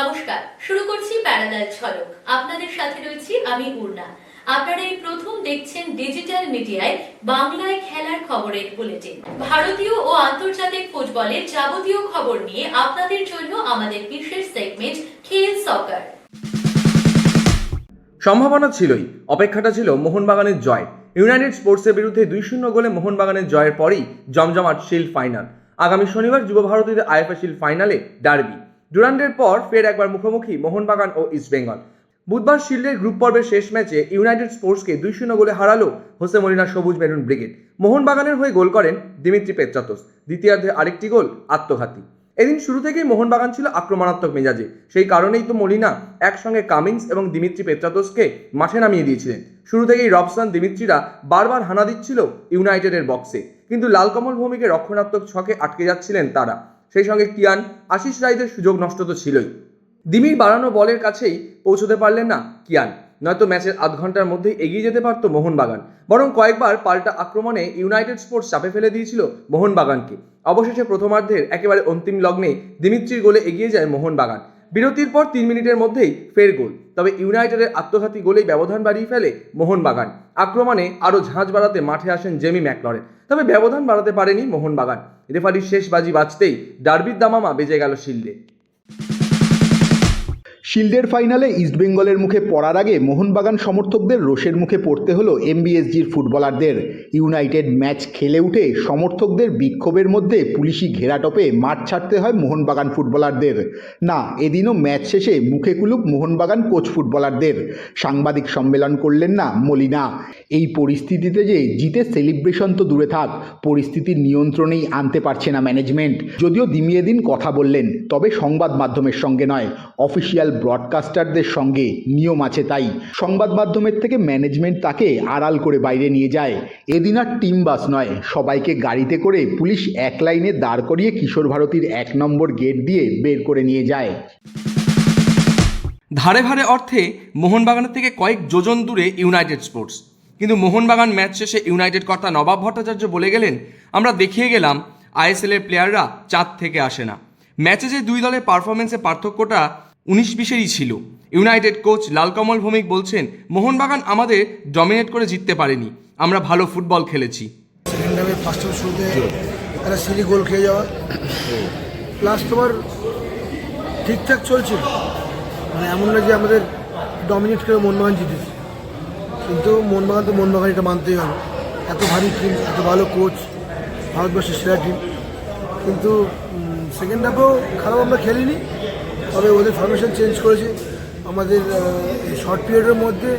নমস্কার, শুরু করছি প্যারালাল ঝলক আপনাদের সাথে রয়েছি আমি পূর্ণা আপনারা এই প্রথম দেখছেন ডিজিটাল মিডিয়ায় বাংলায় খেলার খবরের বুলেটিন। ভারতীয় ও আন্তর্জাতিক ফুটবলের যাবতীয় খবর নিয়ে আপনাদের জন্য আমাদের বিশেষ সেগমেন্ট খেল সকার সম্ভাবনা ছিলই, অপেক্ষাটা ছিল মোহনবাগানের জয়। ইউনাইটেড স্পোর্টসের বিরুদ্ধে দুই শূন্য গোলে মোহনবাগানের জয়ের পরেই জমজমাট শিল্ড ফাইনাল। আগামী শনিবার যুব ভারতীদের আইএফএ শিল্ড ফাইনালে ডার্বি। ডুরান্ডের পর ফের একবার মুখোমুখি মোহনবাগান ও ইস্টবেঙ্গল বুধবার শিল্ডের গ্রুপ পর্বের শেষ ম্যাচে ইউনাইটেড স্পোর্টসকে দুই শূন্য গোলে হারালো হোসে মলিনা সবুজ মেরুন ব্রিগেড। মোহনবাগানের হয়ে গোল করেন দিমিত্রি পেত্রাতোস দ্বিতীয়ার্ধে আরেকটি গোল, আত্মঘাতী। এদিন শুরু থেকেই মোহনবাগান ছিল আক্রমণাত্মক মেজাজে। সেই কারণেই তো মলিনা একসঙ্গে কামিন্স এবং দিমিত্রি পেত্রাতোসকে মাঠে নামিয়ে দিয়েছিলেন। শুরু থেকেই রবসান দিমিত্রিরা বারবার হানা দিচ্ছিল ইউনাইটেডের বক্সে। কিন্তু লালকমল ভূমিকে রক্ষণাত্মক ছকে আটকে যাচ্ছিলেন তারা। সেই সঙ্গে কিয়ান, আশিস রাইদের সুযোগ নষ্ট তো ছিলই। দিমির বাড়ানো বলের কাছেই পৌঁছতে পারলেন না কিয়ান। নয়তো ম্যাচের আধ ঘণ্টার মধ্যেই এগিয়ে যেতে পারত মোহনবাগান। বরং কয়েকবার পাল্টা আক্রমণে ইউনাইটেড স্পোর্টস চাপে ফেলে দিয়েছিল মোহনবাগানকে। অবশেষে প্রথমার্ধের একেবারে অন্তিম লগ্নে দিমিত্রির গোলে এগিয়ে যায় মোহনবাগান। বিরতির পর তিন মিনিটের মধ্যেই ফের গোল। তবে ইউনাইটেডের আত্মঘাতী গোলেই ব্যবধান বাড়িয়ে ফেলে মোহনবাগান। আক্রমণে আরও ঝাঁজ বাড়াতে মাঠে আসেন জেমি ম্যাকলরেন। তবে ব্যবধান বাড়াতে পারেনি মোহনবাগান। রেফারির শেষ বাজি বাঁচতেই ডার্বির দামামা বেজে গেল শিল্ডে। শিল্ডের ফাইনালে ইস্টবেঙ্গলের মুখে পড়ার আগে মোহনবাগান সমর্থকদের রোষের মুখে পড়তে হলো এমবিএসজির ফুটবলারদের। ইউনাইটেড ম্যাচ খেলে উঠে সমর্থকদের বিক্ষোভের মধ্যে পুলিশি ঘেরাটপে মাঠ ছাড়তে হয় মোহনবাগান ফুটবলারদের। না, এদিনও ম্যাচ শেষে মুখে কুলুপ মোহনবাগান কোচ ফুটবলারদের। সাংবাদিক সম্মেলন করলেন না মলিনা। এই পরিস্থিতিতে যে জিতে সেলিব্রেশন তো দূরে থাক, পরিস্থিতির নিয়ন্ত্রণেই আনতে পারছে না ম্যানেজমেন্ট। যদিও দিমিয়ে দিন কথা বললেন, তবে সংবাদ মাধ্যমের সঙ্গে নয়, অফিসিয়াল ব্রডকাস্টারদের সঙ্গে নিয়ম আছে তাই সংবাদ মাধ্যমের থেকে ম্যানেজমেন্ট তাকে আড়াল করে বাইরে নিয়ে যায়। এদিন আর টিম বাস নয়, সবাইকে গাড়িতে করে পুলিশ এক লাইনে দাঁড় করিয়ে কিশোর ভারতীর এক নম্বর গেট দিয়ে বের করে নিয়ে যায়। ধারে ভারে অর্থে মোহনবাগানের থেকে কয়েক যোজন দূরে ইউনাইটেড স্পোর্টস কিন্তু মোহনবাগান ম্যাচ শেষে ইউনাইটেড কর্তা নবাব ভট্টাচার্য বলে গেলেন, আমরা দেখিয়ে গেলাম আইএসএল এর প্লেয়াররা চাঁদ থেকে আসে না। ম্যাচে যে দুই দলের পারফরমেন্সের পার্থক্যটা উনিশ বিশেরই ছিল। ইউনাইটেড কোচ লালকমল ভৌমিক বলছেন, মোহনবাগান আমাদের ডমিনেট করে জিততে পারেনি, আমরা ভালো ফুটবল খেলেছি। সেকেন্ড ফার্স্ট একটা সিলি গোল খেয়ে যাওয়া। প্লাস তোমার ঠিকঠাক চলছিল মানে এমন না যে আমাদের ডমিনেট করে মোহনবাগান জিতেছে। কিন্তু মোহনবাগান তো মোহনবাগান এটা মানতেই হবে। এত ভারী টিম এত ভালো কোচ ভারতবর্ষের সেরা টিম কিন্তু সেকেন্ড হাফেও খারাপ আমরা খেলিনি। তবে ওদের ফরমেশন চেঞ্জ করেছে। আমাদের শর্ট পিরিয়ডের মধ্যে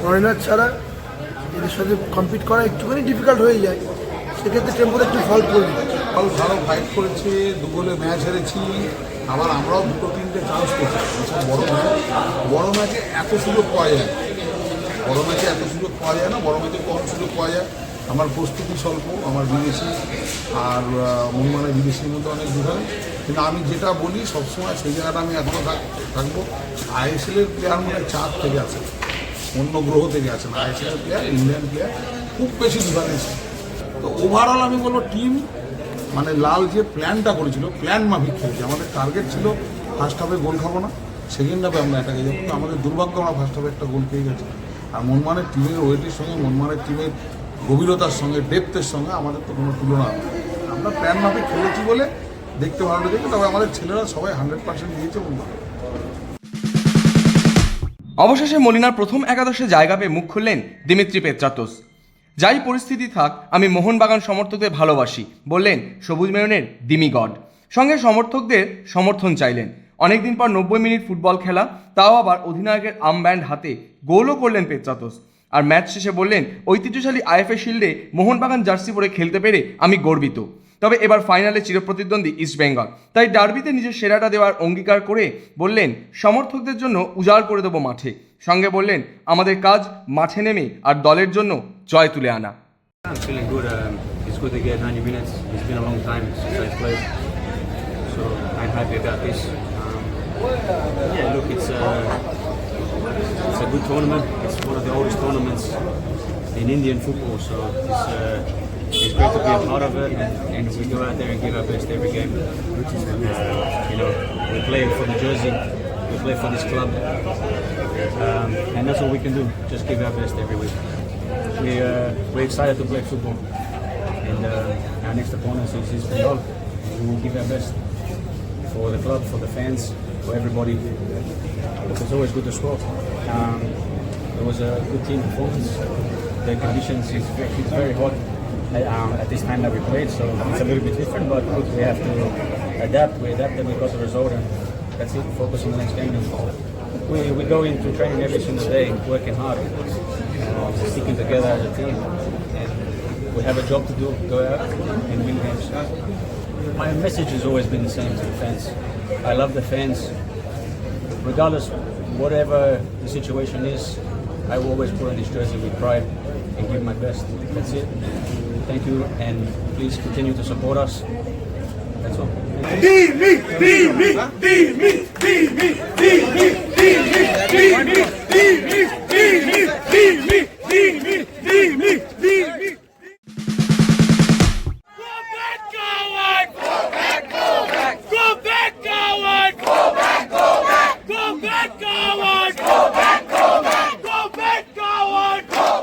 ফরেনার ছাড়া এদের সাথে কম্পিট করা একটুখানি ডিফিকাল্ট হয়ে যায়। সেক্ষেত্রে টেম্পোতে একটু ফল্ট করবে ফল ভালো ফাইট করেছে, দু গোলে ম্যাচ হেরেছি। আবার আমরাও দুটো, তিনটে চান্স করছি বড় ম্যাচ বড় ম্যাচে এত সুযোগ পাওয়া যায় বড় ম্যাচে এত সুযোগ পাওয়া যায় না। বড় ম্যাচে কম সুযোগ পাওয়া যায়। আমার প্রস্তুতি স্বল্প, আমার বিদেশি আর মোহনমানের বিদেশির মধ্যে অনেক ডিফারেন্স কিন্তু আমি যেটা বলি, সবসময় সেই জায়গাটা আমি এখনও থাকব। আইএসএলের প্লেয়ার মানে চার থেকে আসে, অন্য গ্রহ থেকে আসে না। আইএসএলের প্লেয়ার ইন্ডিয়ান প্লেয়ার খুব বেশি ডিফারেন্স তো ওভারঅল আমি বলব টিম মানে লাল যে প্ল্যানটা করেছিল প্ল্যান মাফিক খেলেছে। আমাদের টার্গেট ছিল ফার্স্ট হাফে গোল খাব না সেকেন্ড হাফে আমরা অ্যাটাকে যাব। আমাদের দুর্ভাগ্য, আমরা ফার্স্ট হাফে একটা গোল পেয়ে গেছি। আর মনমানের টিমের ওয়েটের সঙ্গে, মনমানের টিমের গভীরতার সঙ্গে ডেপথের সঙ্গে আমাদের তো কোনো তুলনা আমরা প্ল্যান মাফিক খেলেছি বলে দেখতে ভালো লেগেছে তবে আমাদের ছেলেরা সবাই হান্ড্রেড পার্সেন্ট দিয়েছে অবশেষে মলিনার প্রথম একাদশে জায়গা পেয়ে মুখ খুললেন দিমিত্রি পেত্রাতোস যাই পরিস্থিতি থাক, আমি মোহনবাগান সমর্থকদের ভালোবাসি, বললেন সবুজ মেয়নের দিমি গড সঙ্গে সমর্থকদের সমর্থন চাইলেন। অনেকদিন পর নব্বই মিনিট ফুটবল খেলা, তাও আবার অধিনায়কের আম ব্যান্ড হাতে গোলও করলেন পেত্রাতোস আর ম্যাচ শেষে বললেন, ঐতিহ্যশালী আইএফএ শিল্ডে মোহনবাগান জার্সি পরে খেলতে পেরে আমি গর্বিত। তবে এবার ফাইনালে চিরপ্রতিদ্বন্দ্বী ইস্টবেঙ্গল তাই ডার্বিতে নিজের সেরাটা দেওয়ার অঙ্গীকার করে বললেন, সমর্থকদের জন্য উজাড় করে দেবো মাঠে। সঙ্গে বললেন, আমাদের কাজ মাঠে নেমে আর দলের জন্য জয় তুলে আনা। It's it's great to be a part of it, and, and we go out there and give our best every game. You know, we play for the jersey, we play for this club, um, and that's all we can do. Just give our best every week. We uh, we're excited to play football, and uh, our next opponent is East Bengal. We will give our best for the club, for the fans, for everybody. It's always good to score. Um, it was a good team performance. The conditions is very hot um, at this time that we played, so it's a little bit different. But look, we have to adapt. We adapted, we got the result, and that's it. Focus on the next game. And we, we go into training every single day, working hard, uh, sticking together as a team. And we have a job to do. Go out and win games. My message has always been the same to the fans. I love the fans. Regardless, whatever the situation is, I will always put on this jersey with pride and give my best. That's it. Thank you, and please continue to support us. That's all. Be me, be me, be me, be me, be me, be me, be me, be me, be me, be me, be me, be me, be me.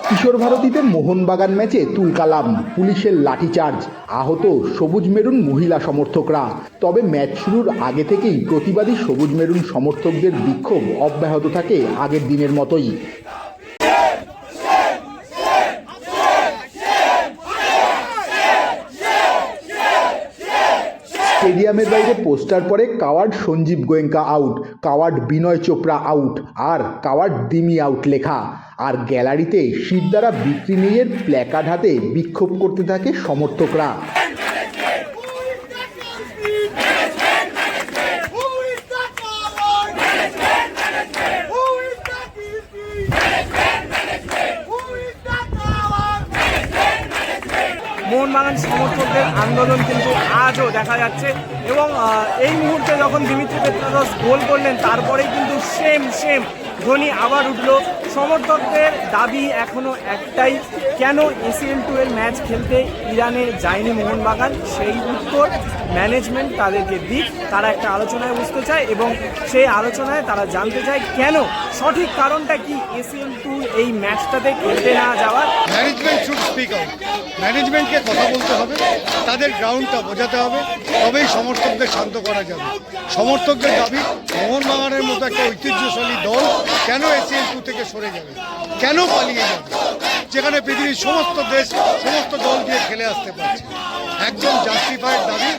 কিশোর ভারতীতে মোহনবাগান ম্যাচে তুলকালাম পুলিশের লাঠিচার্জ, আহত সবুজ maroon মহিলা সমর্থকরা। তবে match শুরুর আগে থেকেই প্রতিবাদী সবুজ মেরুন সমর্থকদের বিক্ষোভ অব্যাহত থাকে আগের দিনের মতোই। স্টেডিয়ামের বাইরে, পোস্টার পরে coward Sanjiv Goenka out coward Binoy Chopra out আর কাওয়ার্ড দিমি আউট লেখা। আর গ্যালারিতে শীত দ্বারা বিক্রি নিয়ে প্ল্যাকার্ড হাতে বিক্ষোভ করতে থাকে সমর্থকরা। মোহনবাগান সমর্থকদের আন্দোলন কিন্তু আজও দেখা যাচ্ছে। এবং এই মুহূর্তে যখন দিমিত্রি পেত্রাদস গোল করলেন, তারপরেই কিন্তু সেম সেম ধোনি আবার উঠল। সমর্থকদের দাবি এখনও একটাই, কেন এসিএল টু এর ম্যাচ খেলতে ইরানে যায়নি মোহনবাগান? সেই উত্তর ম্যানেজমেন্ট তাদেরকে দিক, তারা একটা আলোচনায় বসতে চায় এবং সেই আলোচনায় তারা জানতে চায় কেন, সঠিক কারণটা কি এসিএল টু এই ম্যাচটাতে খেলতে না যাওয়ার? ম্যানেজমেন্ট শুড স্পিক আউট ম্যানেজমেন্টকে কথা বলতে হবে, তাদের গ্রাউন্ডটা বোঝাতে হবে, তবেই সমর্থকদের শান্ত করা যাবে। সমর্থকদের দাবি, মোহনবাগানের মতো একটা ঐতিহ্যশালী দল কেন এসিএল টু থেকে সরে যাবে। কেন পালিয়ে যাবে? যেখানে পৃথিবীর সমস্ত দেশ, সমস্ত দল দিয়ে খেলে আসতে পারছে। একজন জাস্টিফাইড দাবি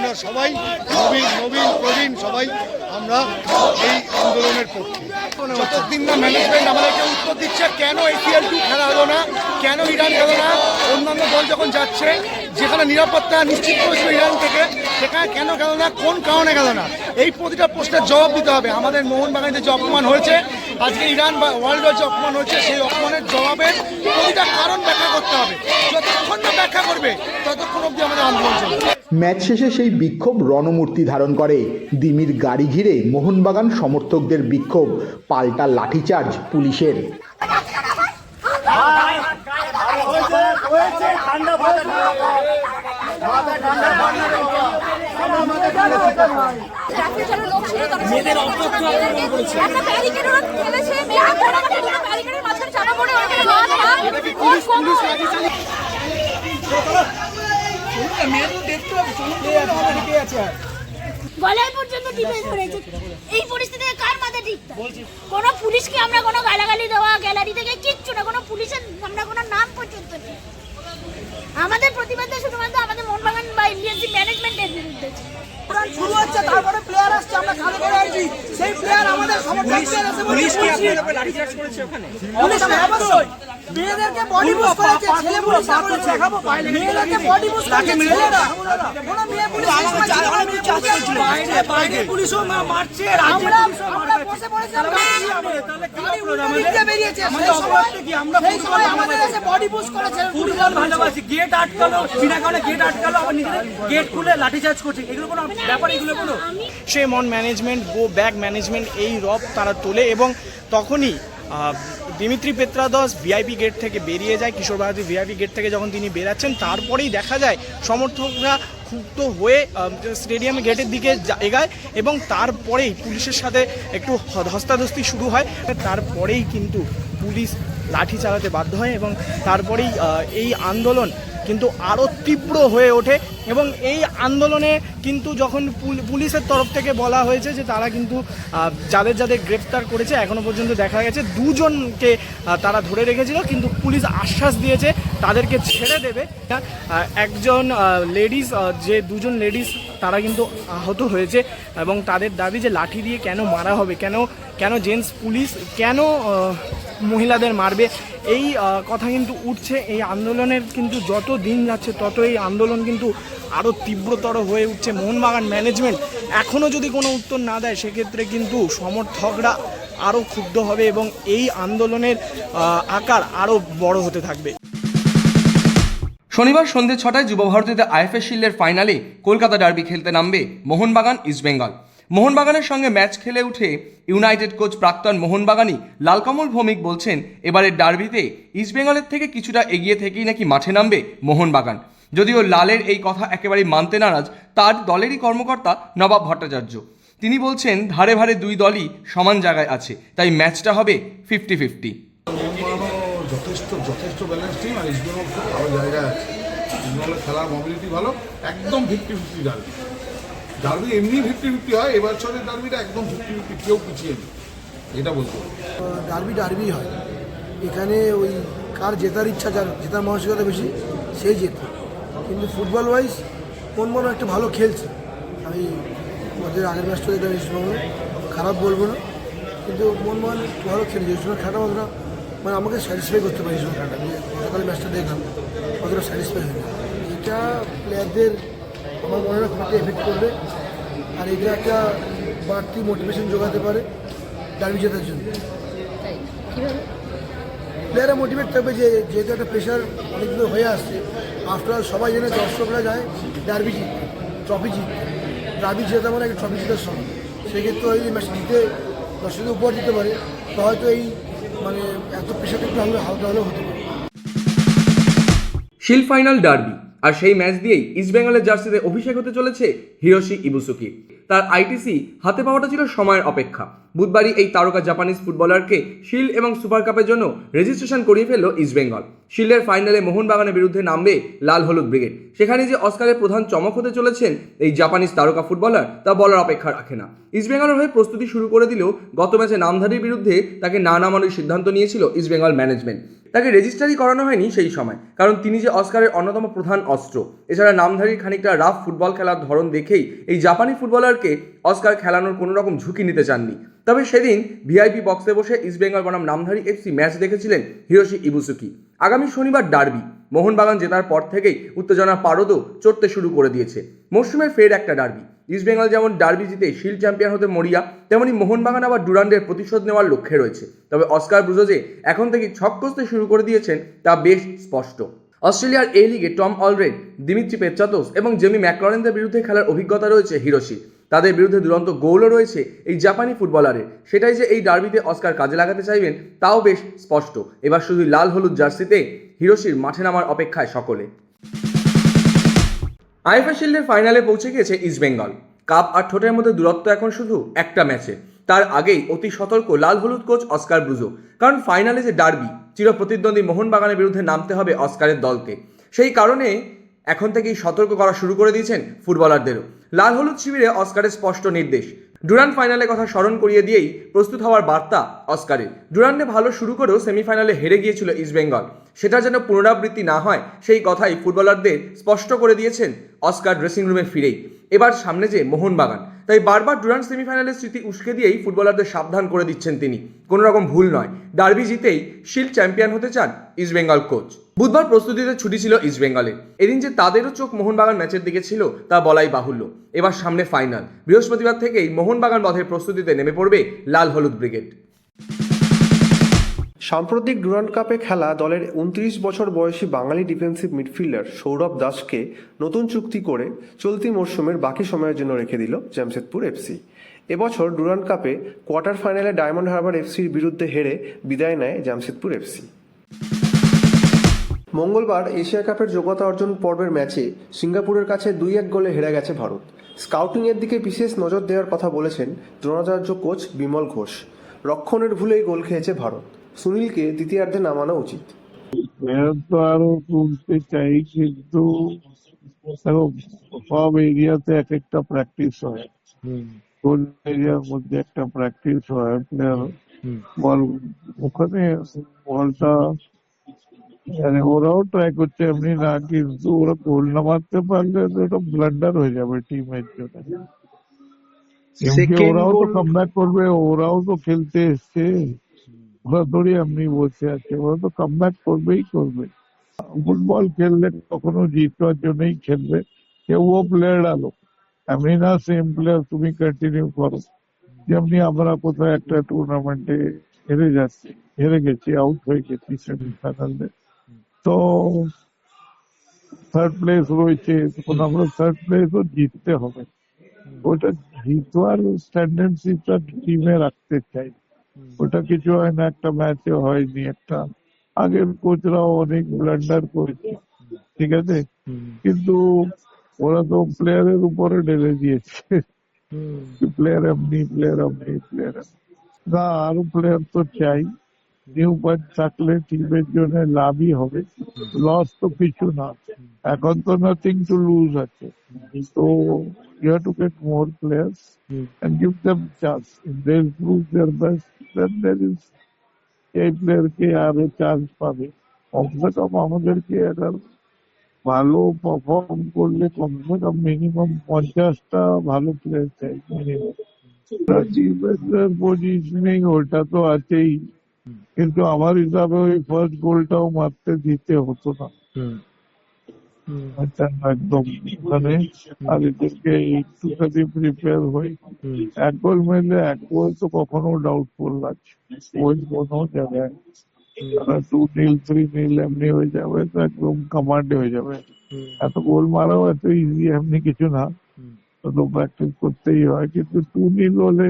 আমরা সবাই, নবীন নবীন, প্রবীণ, সবাই আমরা এই আন্দোলনের পক্ষে। যতদিন না ম্যানেজমেন্ট আমাদেরকে উত্তর দিচ্ছে, কেন এসিএল টু খেলা হলো না, কেন ইরান গেল না, অন্যান্য দল যখন যাচ্ছে, যেখানে নিরাপত্তা নিশ্চিত করেছিল ইরান থেকে, সেখানে কেন গেল না, কোন কারণে গেল না, এই প্রতিটা প্রশ্নের জবাব দিতে হবে। আমাদের মোহনবাগানে যে অপমান হয়েছে, আজকে ইরান বা ওয়ার্ল্ড যে অপমান হয়েছে, সেই অপমানের জবাবের প্রতিটা কারণ ব্যাখ্যা করতে হবে। যতক্ষণ না ব্যাখ্যা করবে, ততক্ষণ অবধি আমাদের আন্দোলন চলবে। ম্যাচ শেষে সেই বিক্ষোভ রণমূর্তি ধারণ করে। দিমির গাড়ি ঘিরে মোহনবাগান সমর্থকদের বিক্ষোভ, পাল্টা লাঠিচার্জ পুলিশের। গলায় পর্যন্ত টিপে ধরেছে। এই পরিস্থিতিতে কার মাথা ঠিক? কোনো পুলিশকে আমরা কোনো গালাগালি দেওয়া গ্যালারি থেকে কিচ্ছু না কোনো পুলিশের আমরা কোনো নাম পর্যন্ত নেই। আমাদের প্রতিবাদটা শুধুমাত্র আমাদের মোহনবাগান বা ইন্ডিয়ান ম্যানেজমেন্টের বিরুদ্ধে। ছিল। শুরু হচ্ছে তারপরে প্লেয়ার আসছে আমরা খালি করে আছি। সেই প্লেয়ার আমাদের সমর্থকদের এসে বলছে, পুলিশ কি পুলিশ- আপনার উপরে লাঠিচার্জ করেছে ওখানে? পুলিশ অবশ্যই। মেয়েদেরকে বডি বুস্ট করেছে ছেলে পুলিশ করেছে মেয়েদেরকে বডি বুস্ট করেছে ছেলেরা। কোনো মেয়ে পুলিশ বাইরে বাইরে পুলিশও মারছে আমরা আমরা বসে পড়েছিলাম গাড়ি উল্টো দিক দিয়ে বেরিয়েছে। সেই সময় সেই সময় আমাদের এসে বডি বুস্ট করেছে। ফুটবল ভালোবাসি। গেট আটকালো বিনা কারণে গেট আটকালো আবার নিজেদের গেট খুলে লাঠিচার্জ করছে। এগুলো কোনো ব্যাপার এগুলো কোনো সে মন ম্যানেজমেন্ট গো ব্যাক ম্যানেজমেন্ট এই রব তারা তোলে এবং তখনই দিমিত্রি পেত্রাদস ভিআইপি গেট থেকে বেরিয়ে যায়, কিশোর ভারতী ভিআইপি গেট থেকে যখন তিনি বেরাচ্ছেন, তারপরেই দেখা যায় সমর্থকরা ক্ষুব্ধ হয়ে স্টেডিয়াম গেটের দিকে এগায় এবং তারপরেই পুলিশের সাথে একটু ধস্তাধস্তি শুরু হয়। তারপরেই কিন্তু পুলিশ লাঠি চালাতে বাধ্য হয় এবং তারপরেই এই আন্দোলন কিন্তু আরও তীব্র হয়ে ওঠে এবং এই আন্দোলনে কিন্তু যখন পুল- পুলিশের তরফ থেকে বলা হয়েছে যে তারা কিন্তু যাদের যাদের গ্রেপ্তার করেছে এখনও পর্যন্ত দেখা গেছে, দুজনকে তারা ধরে রেখেছিল, কিন্তু পুলিশ আশ্বাস দিয়েছে তাদেরকে ছেড়ে দেবে। একজন লেডিস যে দুজন লেডিস তারা কিন্তু আহত হয়েছে এবং তাদের দাবি যে লাঠি দিয়ে কেন মারা হবে, কেন কেন জেন্টস পুলিশ, কেন মহিলাদের মারবে এই কথা কিন্তু উঠছে, এই আন্দোলনের কিন্তু যত দিন যাচ্ছে, তত এই আন্দোলন কিন্তু আরও তীব্রতর হয়ে উঠছে। মোহনবাগান ম্যানেজমেন্ট এখনও যদি কোনো উত্তর না দেয়, সেক্ষেত্রে কিন্তু সমর্থকরা আরও ক্ষুব্ধ হবে এবং এই আন্দোলনের আকার আরও বড় হতে থাকবে। শনিবার সন্ধ্যে ছটায় যুব ভারতীতে আইএফএ শিল্ডের ফাইনালে কলকাতা ডার্বি খেলতে নামবে মোহনবাগান ইস্টবেঙ্গল মোহনবাগানের সঙ্গে ম্যাচ খেলে উঠে ইউনাইটেড কোচ প্রাক্তন মোহনবাগানি লালকমল ভৌমিক বলছেন, এবারের ডার্বিতে ইস্টবেঙ্গলের থেকে কিছুটা এগিয়ে থেকেই নাকি মাঠে নামবে মোহনবাগান। যদিও লালের এই কথা একেবারেই মানতে নারাজ, তার দলেরই কর্মকর্তা নবাব ভট্টাচার্য। তিনি বলছেন, ধারে ভারে দুই দলই সমান জায়গায় আছে, তাই ম্যাচটা হবে ফিফটি ফিফটি। যথেষ্ট যথেষ্ট ব্যালেন্স টিম আর ইস্টবেঙ্গল খুব ভালো জায়গায় আছে। ইস্টবেঙ্গলের খেলার ভালো, একদম ফিফটি ফিফটি ডার্বি এমনি ফিফটি ফিফটি হয়, এবার ছড়ের ডার্বিটা একদম ফিফটি ফিফটি, কেউ পিছিয়ে নেই। এটা বলতে ডার্বি ডার্বি হয়। এখানে ওই কার জেতার ইচ্ছা, যার জেতার মানসিকতা বেশি, সেই জেতে। কিন্তু ফুটবল ওয়াইজ কোন মনে একটা ভালো খেলছে, আমি ওদের আগের ম্যাচটা দেখলাম ইস্টবেঙ্গল খারাপ বলব না। কিন্তু মনমোহন ভালো খেলেছে ইস্টবেঙ্গল খেলাটা অতটা মানে আমাকে স্যাটিসফাই করতে পারি ইস্টবেঙ্গল খেলাটা। আমি গতকাল ম্যাচটা দেখলাম, অতটা স্যাটিসফাই হয়নি। এটা প্লেয়ারদের আমার মনে হয় খুব এফেক্ট করবে। আর এটা একটা বাড়তি মোটিভেশন যোগাতে পারে ডার্বি জেতার জন্য। প্লেয়াররা মোটিভেট থাকবে যে যেহেতু একটা প্রেশার অনেকগুলো হয়ে আসছে আফটার সবাই জানে দর্শকরা যায় ডার্বি জিততে ট্রফি জিততে। ডার্বি জেতা মানে একটা ট্রফি জেতার সময়। সেক্ষেত্রে ওই ম্যাচ জিতে দর্শকদের উপহার দিতে পারে তো হয়তো এই মানে এত প্রেশারটা একটু হালকা হালকা হলেও হতে পারে। শিল ফাইনাল ডার্বি আর সেই ম্যাচ দিয়েই ইস্টবেঙ্গলের জার্সিতে অভিষেক হতে চলেছে হিরোশি ইবুসুকি। তার আইটিসি হাতে পাওয়াটা ছিল সময়ের অপেক্ষা। বুধবারই এই তারকা জাপানিজ ফুটবলারকে শিল এবং সুপার কাপের জন্য রেজিস্ট্রেশন করিয়ে ফেলল ইস্টবেঙ্গল শিল্ডের ফাইনালে মোহনবাগানের বিরুদ্ধে নামবে লাল হলুদ ব্রিগেড। সেখানে যে অস্কারের প্রধান চমক হতে চলেছেন এই জাপানিজ তারকা ফুটবলার তা বলার অপেক্ষা রাখে না। ইস্টবেঙ্গলের হয়ে প্রস্তুতি শুরু করে দিলেও গত ম্যাচে নামধারীর বিরুদ্ধে তাকে না নামানোর সিদ্ধান্ত নিয়েছিল ইস্টবেঙ্গল ম্যানেজমেন্ট। তাকে রেজিস্টারই করানো হয়নি সেই সময়। কারণ তিনি যে অস্কারের অন্যতম প্রধান অস্ত্র। এছাড়া নামধারীর খানিকটা রাফ ফুটবল খেলার ধরন দেখেই এই জাপানি ফুটবলারকে অস্কার খেলানোর কোনো রকম ঝুঁকি নিতে চাননি। তবে সেদিন ভিআইপি বক্সে বসে ইস্টবেঙ্গল বনাম নামধারী এফসি ম্যাচ দেখেছিলেন হিরোশি ইবুসুকি। আগামী শনিবার ডার্বি। মোহনবাগান জেতার পর থেকেই উত্তেজনার পারদও চড়তে শুরু করে দিয়েছে। মরশুমে ফের একটা ডার্বি। ইস্টবেঙ্গল যেমন ডার্বি জিতে শিল্ড চ্যাম্পিয়ন হতে মরিয়া, তেমনি মোহনবাগান আবার ডুরান্ডের প্রতিশোধ নেওয়ার লক্ষ্যে রয়েছে। তবে অস্কার ব্রুজো যে এখন থেকে ছক কষতে শুরু করে দিয়েছেন তা বেশ স্পষ্ট। অস্ট্রেলিয়ার এই লিগে টম অলরেড, দিমিত্রি পেচাতোস এবং জেমি ম্যাকলরেনদের বিরুদ্ধে খেলার অভিজ্ঞতা রয়েছে হিরোশি তাদের বিরুদ্ধে দুরন্ত গোলও রয়েছে এই জাপানি ফুটবলারের। সেটাই যে এই ডার্বিতে অস্কার কাজে লাগাতে চাইবেন, তাও বেশ স্পষ্ট। এবার শুধু লাল হলুদ জার্সিতে হিরোশির মাঠে নামার অপেক্ষায় সকলে। আইএফএ শিল্ডের ফাইনালে পৌঁছে গিয়েছে ইস্টবেঙ্গল কাপ আর ঠোঁটের মধ্যে দূরত্ব এখন শুধু একটা ম্যাচে। তার আগেই অতি সতর্ক লাল হলুদ কোচ অস্কার ব্রুজো। কারণ ফাইনালে যে ডার্বি, চিরপ্রতিদ্বন্দ্বী মোহনবাগানের বিরুদ্ধে নামতে হবে অস্কারের দলকে। সেই কারণে এখন থেকেই সতর্ক করা শুরু করে দিয়েছেন ফুটবলারদেরও। লাল হলুদ শিবিরে অস্কারের স্পষ্ট নির্দেশ। ডুরান্ড ফাইনালে কথা স্মরণ করিয়ে দিয়েই প্রস্তুত হওয়ার বার্তা অস্কারে ডুরান্ডে ভালো শুরু করেও সেমিফাইনালে হেরে গিয়েছিল ইস্টবেঙ্গল সেটা যেন পুনরাবৃত্তি না হয়, সেই কথাই ফুটবলারদের স্পষ্ট করে দিয়েছেন অস্কার ড্রেসিং রুমে ফিরেই। এবার সামনে যে মোহনবাগান। তাই বারবার ডুরান্ট সেমিফাইনালের স্মৃতি উস্কে দিয়েই ফুটবলারদের সাবধান করে দিচ্ছেন তিনি। কোনো রকম ভুল নয়। ডার্বি জিতেই শিল্ড চ্যাম্পিয়ন হতে চান ইস্টবেঙ্গল কোচ। বুধবার প্রস্তুতিতে ছুটি ছিল ইস্টবেঙ্গলে এদিন যে তাদেরও চোখ মোহনবাগান ম্যাচের দিকে ছিল, তা বলাই বাহুল্য। এবার সামনে ফাইনাল। বৃহস্পতিবার থেকেই মোহনবাগান বধের প্রস্তুতিতে নেমে পড়বে লাল হলুদ ব্রিগেড। সাম্প্রতিক ডুরান্ড কাপে খেলা দলের উনত্রিশ বছর বয়সী বাঙালি ডিফেন্সিভ মিডফিল্ডার সৌরভ দাসকে নতুন চুক্তি করে চলতি মরশুমের বাকি সময়ের জন্য রেখে দিল জামশেদপুর এফসি এবছর ডুরান্ড কাপে কোয়ার্টার ফাইনালে ডায়মন্ড হারবার এফসির বিরুদ্ধে হেরে বিদায় নেয় জামশেদপুর এফসি মঙ্গলবার এশিয়া কাপের যোগ্যতা অর্জন পর্বের ম্যাচে সিঙ্গাপুরের কাছে দুই এক গোলে হেরে গেছে ভারত। স্কাউটিংয়ের দিকে বিশেষ নজর দেওয়ার কথা বলেছেন দ্রোণাচার্য কোচ বিমল ঘোষ। রক্ষণের ভুলেই গোল খেয়েছে ভারত। সুনীলকে দ্বিতীয়ার্ধে নামানো উচিত। তো আরও তুলতে চাই কিন্তু সব এরিয়াতে এক একটা প্র্যাকটিস হয়। কোন এরিয়ার মধ্যে একটা প্র্যাকটিস হয় প্লেয়ার বল ওখানে বলটা মানে ওরাও ট্রাই করছে এমনি না কিন্তু ওরা গোল না মারতে পারলে তো এটা ব্লান্ডার হয়ে যাবে টিমের জন্য। ওরাও তো কামব্যাক করবে ওরাও তো খেলতে এসছে। ওরা ধরে এমনি বসে আছে ওরা তো কামব্যাক করবেই করবে ফুটবল খেললে কখনো জিতবার জন্যই খেলবে কেউ ও প্লেয়ার আলো এমনি না সেম প্লেয়ার তুমি কন্টিনিউ করো যেমনি আমরা কোথাও একটা টুর্নামেন্টে হেরে যাচ্ছি হেরে গেছি আউট হয়ে গেছি সেমিফাইনালে তো থার্ড প্লেস রয়েছে তখন আমরা থার্ড প্লেসও জিততে হবে ওটা জিতবার টেন্ডেন্সিটা টিমে রাখতে চাই ওটা কিছু হয় না একটা ম্যাচে হয়নি একটা আগের কোচরাও অনেক ব্লান্ডার করেছে ঠিক আছে? কিন্তু ওরা তো প্লেয়ারের উপরে ঢেলে দিয়েছে। প্লেয়ার এমনি প্লেয়ার এমনি প্লেয়ার না আরও প্লেয়ার তো চাই। নিউ পয়েন্ট থাকলে টিমের জন্য লাভই হবে লস তো কিছু না এখন তো নাথিং টু লুজ আছে তো you have to get more players and give them chance. If they prove their best, then there is এই প্লেয়ারকে আরও চান্স পাবে কমসে কম আমাদেরকে একটা ভালো পারফর্ম করলে কমসে কম মিনিমাম পঞ্চাশটা ভালো প্লেয়ার চাই মিনিমাম পজিশনিং ওটা তো আছেই কিন্তু আমার হিসাবে ওই ফার্স্ট গোলটাও মারতে দিতে হতো না। আচ্ছা একদম। মানে আর এদেরকে একটুখানি প্রিপেয়ার হই। এক গোল মেলে এক গোল তো কখনো ডাউটফুল লাগছে। ওই কোনো জায়গায়। টু নীল থ্রি নীল এমনি হয়ে যাবে তো একদম কমান্ডে হয়ে যাবে। এত গোল মারাও এত ইজি এমনি কিছু না। তো প্র্যাকটিস করতেই হয়। কিন্তু টু নীল হলে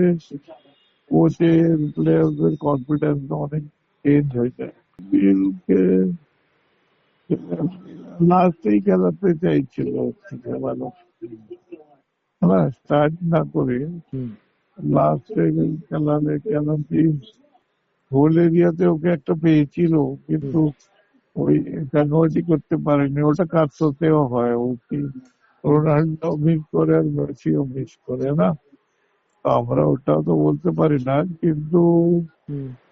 কোচের প্লেয়ারদের কনফিডেন্স অনেক চেঞ্জ হয়ে যায়। নীলকে লাস্টেই খেলাতে চাইছিল ভালো। হ্যাঁ স্টার্ট না করে লাস্টে খেলালে কেন হোল এরিয়াতে ওকে একটা পেয়েছিল, কিন্তু ওই কনভার্টই করতে পারেনি। ওটা কাটতেও হয়? ও কি রোনাল্ডো মিস করে আর মেসিও মিস করে, না? আমরা ওটাও তো বলতে পারি না কিন্তু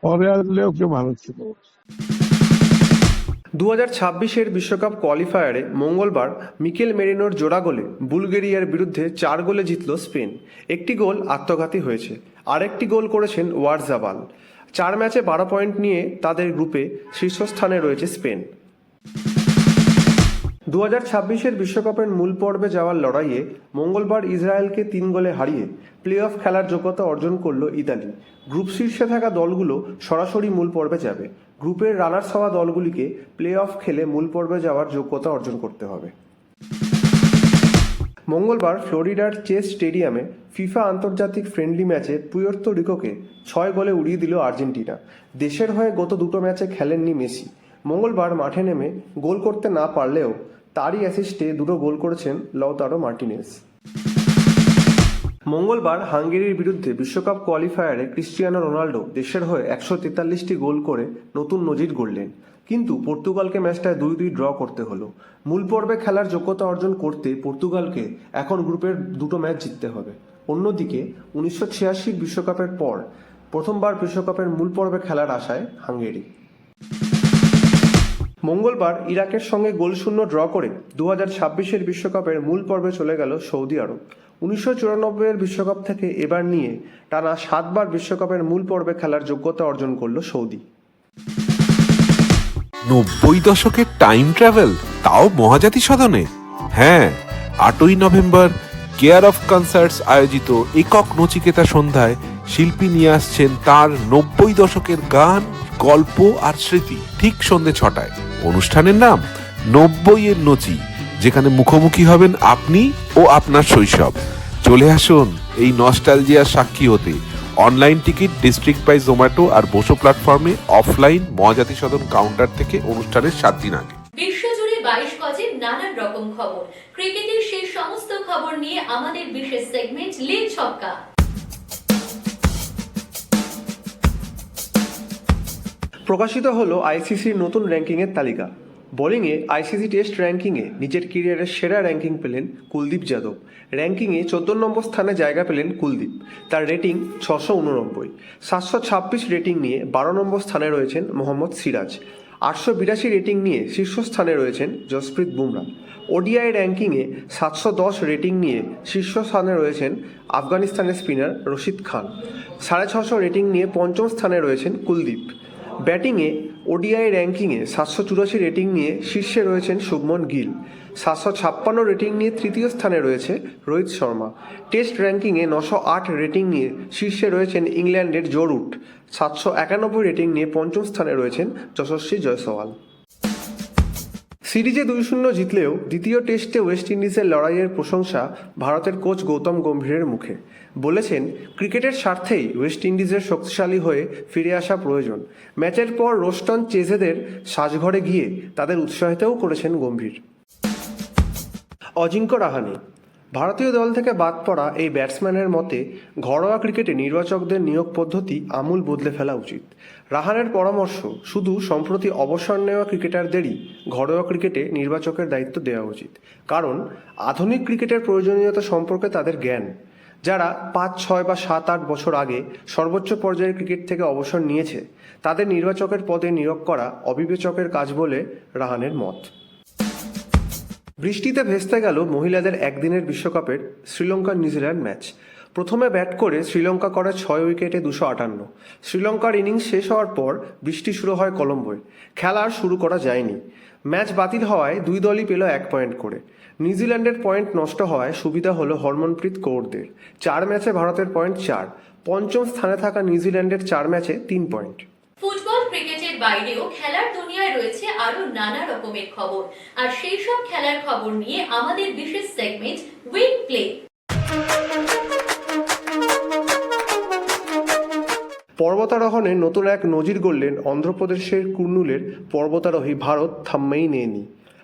পরে আসলে ওকে ভালো ছিল। দু হাজার ছাব্বিশের বিশ্বকাপ কোয়ালিফায়ারে মঙ্গলবার মিকেল মেরিনোর জোড়া গোলে বুলগেরিয়ার বিরুদ্ধে চার গোলে জিতল স্পেন। একটি গোল আত্মঘাতী হয়েছে আরেকটি গোল করেছেন ওয়ারজাবাল। চার ম্যাচে বারো পয়েন্ট নিয়ে তাদের গ্রুপে শীর্ষস্থানে রয়েছে স্পেন। দু হাজার ছাব্বিশের বিশ্বকাপের মূল পর্বে যাওয়ার লড়াইয়ে মঙ্গলবার ইসরায়েলকে তিন গোলে হারিয়ে প্লে অফ খেলার যোগ্যতা অর্জন করল ইতালি। গ্রুপ শীর্ষে থাকা দলগুলো সরাসরি মূল পর্বে যাবে। গ্রুপের রানার্স হওয়া দলগুলিকে প্লে অফ খেলে মূল পর্বে যাওয়ার যোগ্যতা অর্জন করতে হবে। মঙ্গলবার ফ্লোরিডার চেস স্টেডিয়ামে ফিফা আন্তর্জাতিক ফ্রেন্ডলি ম্যাচে পুয়ের্তো রিকোকে ছয় গোলে উড়িয়ে দিল আর্জেন্টিনা। দেশের হয়ে গত দুটো ম্যাচে খেলেননি মেসি। মঙ্গলবার মাঠে নেমে গোল করতে না পারলেও তারই অ্যাসিস্টে দুটো গোল করেছেন লওতারো মার্টিনেস। মঙ্গলবার হাঙ্গেরির বিরুদ্ধে বিশ্বকাপ কোয়ালিফায়ারে ক্রিস্টিয়ানো রোনাল্ডো দেশের হয়ে একশো তেতাল্লিশটি গোল করে নতুন নজির গড়লেন। কিন্তু পর্তুগালকে ম্যাচটায় দুই দুই ড্র করতে হলো। মূল পর্বে খেলার যোগ্যতা অর্জন করতে পর্তুগালকে এখন গ্রুপের দুটো ম্যাচ জিততে হবে। অন্যদিকে, উনিশশো বিশ্বকাপের পর প্রথমবার বিশ্বকাপের মূল পর্বে খেলার আশায় হাঙ্গেরি। মঙ্গলবার ইরাকের সঙ্গে গোলশূন্য ড্র করে দু হাজার ছাব্বিশের বিশ্বকাপের মূল পর্বে চলে গেল সৌদি আরব। উনিশশো চুরানব্বইয়ের বিশ্বকাপ থেকে এবার নিয়ে টানা সাতবার বিশ্বকাপের মূল পর্বে খেলার যোগ্যতা অর্জন করল সৌদি। নব্বই দশকের টাইম ট্রাভেল তাও মহাজাতি সদনে। হ্যাঁ আটই নভেম্বর কেয়ার অফ কনসার্টস আয়োজিত একক নচিকেতা সন্ধ্যায় শিল্পী নিয়ে আসছেন তার নব্বই দশকের গান। গল্প আর স্মৃতি ঠিক সন্ধে ছটায়। অনুষ্ঠানের নাম নব্বই এর নচি, যেখানে মুখোমুখি হবেন আপনি ও আপনার শৈশব। চলে আসুন এই নস্টালজিয়ার সাক্ষী হতে। Online ticket district by Zomato আর বসো প্ল্যাটফর্মে অফলাইন মহাজাতি সদন কাউন্টার থেকে অনুষ্ঠানের সাত দিন আগে। বিশ্বজুড়ে বাইশ নানান রকম খবর। ক্রিকেটের সেই সমস্ত খবর নিয়ে আমাদের বিশেষ সেগমেন্ট লিগ ছক্কা। প্রকাশিত হলো আইসিসির নতুন র্যাঙ্কিংয়ের তালিকা। বোলিংয়ে আইসিসি টেস্ট র্যাঙ্কিংয়ে নিজের কেরিয়ারের সেরা র্যাঙ্কিং পেলেন কুলদীপ যাদব। র্যাঙ্কিংয়ে চোদ্দ নম্বর স্থানে জায়গা পেলেন কুলদীপ। তার রেটিং ছশো উননব্বই। সাতশো ছাব্বিশ রেটিং নিয়ে বারো নম্বর স্থানে রয়েছেন মোহাম্মদ সিরাজ। আটশো বিরাশি রেটিং নিয়ে শীর্ষস্থানে রয়েছেন জসপ্রীত বুমরা। ওডিআই র্যাঙ্কিংয়ে সাতশো দশ রেটিং নিয়ে শীর্ষস্থানে রয়েছেন আফগানিস্তানের স্পিনার রশিদ খান। সাড়ে ছশো রেটিং নিয়ে পঞ্চম স্থানে রয়েছেন কুলদীপ। ব্যাটিংয়ে, ওডিআই র্যাঙ্কিংয়ে সাতশো চুরাশি রেটিং নিয়ে শীর্ষে রয়েছেন শুভমন গিল। সাতশো ছাপ্পান্ন রেটিং নিয়ে তৃতীয় স্থানে রয়েছে রোহিত শর্মা। টেস্ট র্যাঙ্কিংয়ে নশো আট রেটিং নিয়ে শীর্ষে রয়েছেন ইংল্যান্ডের জোরুট। সাতশো একানব্বই রেটিং নিয়ে পঞ্চম স্থানে রয়েছেন যশস্বী জয়সওয়াল। সিরিজে দুই শূন্য জিতলেও দ্বিতীয় টেস্টে ওয়েস্ট ইন্ডিজের লড়াইয়ের প্রশংসা ভারতের কোচ গৌতম গম্ভীরের মুখে। বলেছেন, ক্রিকেটের স্বার্থেই ওয়েস্ট ইন্ডিজের শক্তিশালী হয়ে ফিরে আসা প্রয়োজন। ম্যাচের পর রোস্টন চেজেদের সাজঘরে গিয়ে তাদের উৎসাহিতও করেছেন গম্ভীর। অজিঙ্ক্য রাহানে। ভারতীয় দল থেকে বাদ পড়া এই ব্যাটসম্যানের মতে, ঘরোয়া ক্রিকেটে নির্বাচকদের নিয়োগ পদ্ধতি আমূল বদলে ফেলা উচিত। রাহানের পরামর্শ শুধু সম্প্রতি অবসর নেওয়া ক্রিকেটারদেরই ঘরোয়া ক্রিকেটে নির্বাচকের দায়িত্ব দেওয়া উচিত। কারণ আধুনিক ক্রিকেটের প্রয়োজনীয়তা সম্পর্কে তাদের জ্ঞান, যারা পাঁচ, ছয় বা সাত, আট বছর আগে সর্বোচ্চ পর্যায়ের ক্রিকেট থেকে অবসর নিয়েছে, তাদের নির্বাচকের পদে নিয়োগ করা অবিবেচকের কাজ বলে রাহানের মত। বৃষ্টিতে ভেস্তে গেল মহিলাদের একদিনের বিশ্বকাপের শ্রীলঙ্কা নিউজিল্যান্ড ম্যাচ। প্রথমে ব্যাট করে শ্রীলঙ্কা করে ছয় উইকেটে দুশো আটান্ন। শ্রীলঙ্কার ইনিংস শেষ হওয়ার পর বৃষ্টি শুরু হয় কলম্বোয়। খেলা আর শুরু করা যায়নি। ম্যাচ বাতিল হওয়ায় দুই দলই পেল এক পয়েন্ট করে। নিউজিল্যান্ডের পয়েন্ট নষ্ট হওয়ায় সুবিধা হলো হরমনপ্রীত কৌরদের। চার ম্যাচে ভারতের পয়েন্ট চার। পঞ্চম স্থানে থাকা নিউজিল্যান্ডের চার ম্যাচে তিন পয়েন্ট। ফুটবল, ক্রিকেটের বাইরেও খেলার দুনিয়ায় রয়েছে আরও নানা রকমের খবর। আর সেই সব খেলার খবর নিয়ে আমাদের বিশেষ সেগমেন্ট উইন প্লে পর্বতারোহণে নতুন এক নজির গড়লেন অন্ধ্রপ্রদেশের কুর্নুলের পর্বতারোহী ভারত থাম্মেই নেয়নি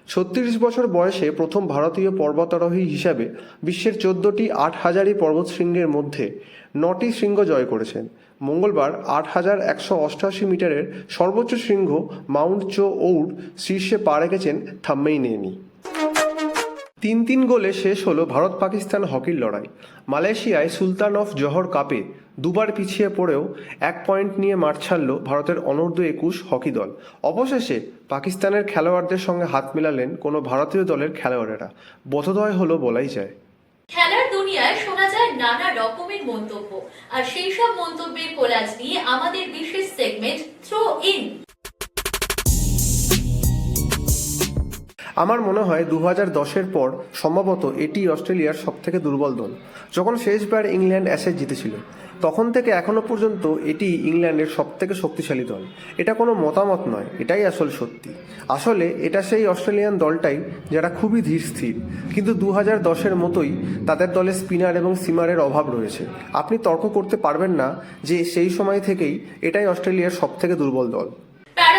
ছত্রিশ বছর বয়সে প্রথম ভারতীয় পর্বতারোহী হিসাবে বিশ্বের চোদ্দটি আট হাজারি পর্বতশৃঙ্গের মধ্যে নটি শৃঙ্গ জয় করেছেন। মঙ্গলবার আট হাজার একশো অষ্টআশি মিটারের সর্বোচ্চ শৃঙ্গ মাউন্ট চো ওউড শীর্ষে পা রেখেছেন থাম্মেই নেয়নি তিন তিন গোলে শেষ হলো ভারত পাকিস্তান হকির লড়াই। মালয়েশিয়ায় সুলতান অফ জহর কাপে দুবার পিছিয়ে পড়েও এক পয়েন্ট নিয়ে মাঠ ছাড়ল ভারতের অনূর্ধ্ব একুশ হকি দল। অবশেষে পাকিস্তানের খেলোয়াড়দের সঙ্গে হাত মিলালেন কোনো ভারতীয় দলের খেলোয়াড়েরা। বোধোদয় হলো বলাই যায়। খেলার দুনিয়ায় শোনা যায় নানা রকমের মন্তব্য। আর সেই সব মন্তব্যের কোলাজ নিয়ে আমাদের বিশেষ সেগমেন্ট থ্রো ইন আমার মনে হয় দু হাজার দশের পর সম্ভবত এটি অস্ট্রেলিয়ার সব থেকে দুর্বল দল। যখন শেষবার ইংল্যান্ড অ্যাসেজ জিতেছিল, তখন থেকে এখনও পর্যন্ত এটি ইংল্যান্ডের সব থেকে শক্তিশালী দল। এটা কোনো মতামত নয়, এটাই আসল সত্যি। আসলে এটা সেই অস্ট্রেলিয়ান দলটাই যারা খুবই ধীর স্থির, কিন্তু দু হাজার দশের মতোই তাদের দলে স্পিনার এবং সিমারের অভাব রয়েছে। আপনি তর্ক করতে পারবেন না যে সেই সময় থেকেই এটাই অস্ট্রেলিয়ার সব থেকে দুর্বল দল।